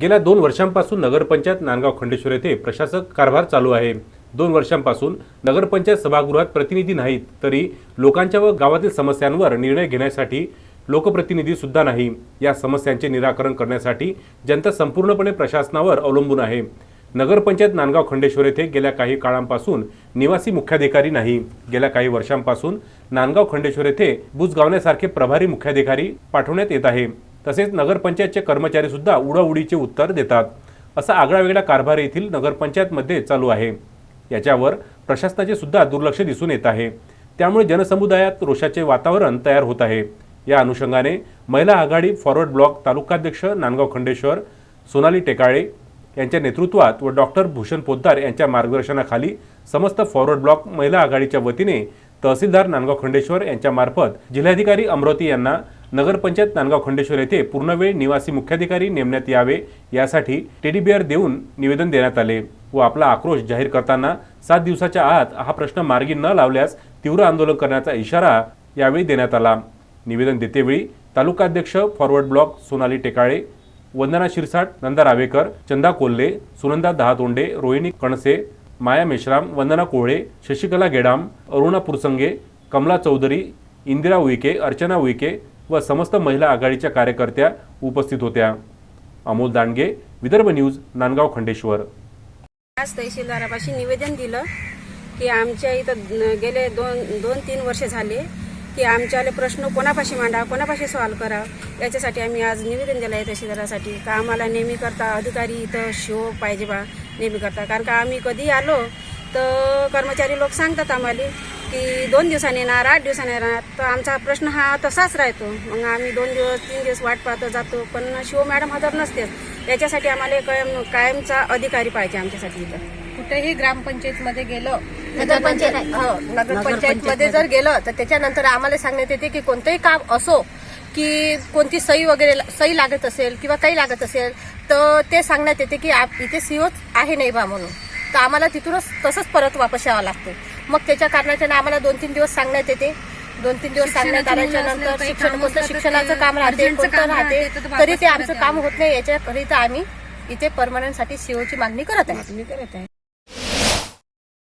गेल्या दोन वर्षांपासून नगरपंचायत नांदगाव खंडेश्वर येथे प्रशासक कारभार चालू आहे. दोन वर्षांपासून नगरपंचायत सभागृहात प्रतिनिधी नाहीत तरी लोकांच्या व गावातील समस्यांवर निर्णय घेण्यासाठी लोकप्रतिनिधी सुद्धा नाही. या समस्यांचे निराकरण करण्यासाठी जनता संपूर्णपणे प्रशासनावर अवलंबून आहे. नगरपंचायत नांदगाव खंडेश्वर येथे गेल्या काही काळांपासून निवासी मुख्याधिकारी नाही. गेल्या काही वर्षांपासून नांदगाव खंडेश्वर येथे बुजगावण्यासारखे प्रभारी मुख्याधिकारी पाठवण्यात येत आहे. तसेच नगरपंचायतचे कर्मचारी सुद्धा उडाउडीचे उत्तर देतात. असा आगळावेगळा कारभार येथील नगरपंचायतमध्ये चालू आहे. याच्यावर प्रशासनाचे सुद्धा दुर्लक्ष दिसून येत आहे. त्यामुळे जनसमुदायात रोषाचे वातावरण तयार होत आहे. या अनुषंगाने महिला आघाडी फॉरवर्ड ब्लॉक तालुकाध्यक्ष नांदगाव खंडेश्वर सोनाली टेकाळे यांच्या नेतृत्वात व डॉक्टर भूषण पोद्दार यांच्या मार्गदर्शनाखाली समस्त फॉरवर्ड ब्लॉक महिला आघाडीच्या वतीने तहसीलदार नांदगाव खंडेश्वर यांच्यामार्फत जिल्हाधिकारी अमरावती यांना नगरपंचायत नांदगाव खंडेश्वर येथे पूर्णवेळ निवासी मुख्याधिकारी नेमण्यात यावे यासाठी टेडी बिअर देऊन निवेदन देण्यात आले व आपला आक्रोश जाहीर करताना सात दिवसाच्या आत हा प्रश्न मार्गी न लावल्यास तीव्र आंदोलन करण्याचा इशारा यावेळी देण्यात आला. निवेदन देतेवेळी तालुकाध्यक्ष फॉरवर्ड ब्लॉक सोनाली टेकाळे वंदना शिरसाट नंदा रावेकर चंदा कोल्हे सुनंदा दहातोंडे रोहिणी कणसे माया मेश्राम वंदना कोहळे शशिकला गेडाम अरुणा पुरसंगे कमला चौधरी इंदिरा उईके अर्चना उईके व समस्त महिला आघाडीच्या कार्यकर्त्या उपस्थित होत्या. अमोल दांडगे विदर्भ न्यूज नांदगाव खंडेश्वर. आज तहसीलदारापाशी निवेदन दिलं की आमच्या इथं गेले दोन दोन तीन वर्ष झाले की आमच्याले प्रश्न कोणापाशी मांडा कोणापाशी सॉल्व करा याच्यासाठी आम्ही आज निवेदन दिलं आहे तहसीलदारासाठी का आम्हाला नेहमी करता अधिकारी इथं शो पाहिजे बा नेहमी करता. कारण का आम्ही कधी आलो तर कर्मचारी लोक सांगतात आम्हाला की दोन दिवसांनी येणार आठ दिवसांनी येणार. तर आमचा प्रश्न हा तसाच राहतो. मग आम्ही दोन दिवस तीन दिवस वाट पाहतो जातो. पण शिव मॅडम हजर नसतेच. याच्यासाठी आम्हाला कायम कायमचा अधिकारी पाहिजे आमच्यासाठी इथं. कुठेही ग्रामपंचायत मध्ये गेलं नगरपंचायत मध्ये जर गेलं तर त्याच्यानंतर आम्हाला सांगण्यात येते की कोणतंही काम असो की कोणती सही वगैरे सही लागत असेल किंवा काही लागत असेल तर ते सांगण्यात येते की आप इथे सीओच आहे नाही बा म्हणून. तर आम्हाला तिथूनच तसंच परत वापस यावं लागते. मग त्याच्या कारणाच्या आम्हाला दोन तीन दिवस सांगण्यात येते. दोन तीन दिवस सांगण्यात आल्याच्यानंतर शिक्षण कोणतं शिक्षणाचं काम राहते कोणतं राहते तरी ते आमचं काम होत नाही. याच्याकरिता आम्ही इथे परमनंटसाठी सीओची मागणी करत आहे. मी करत आहे.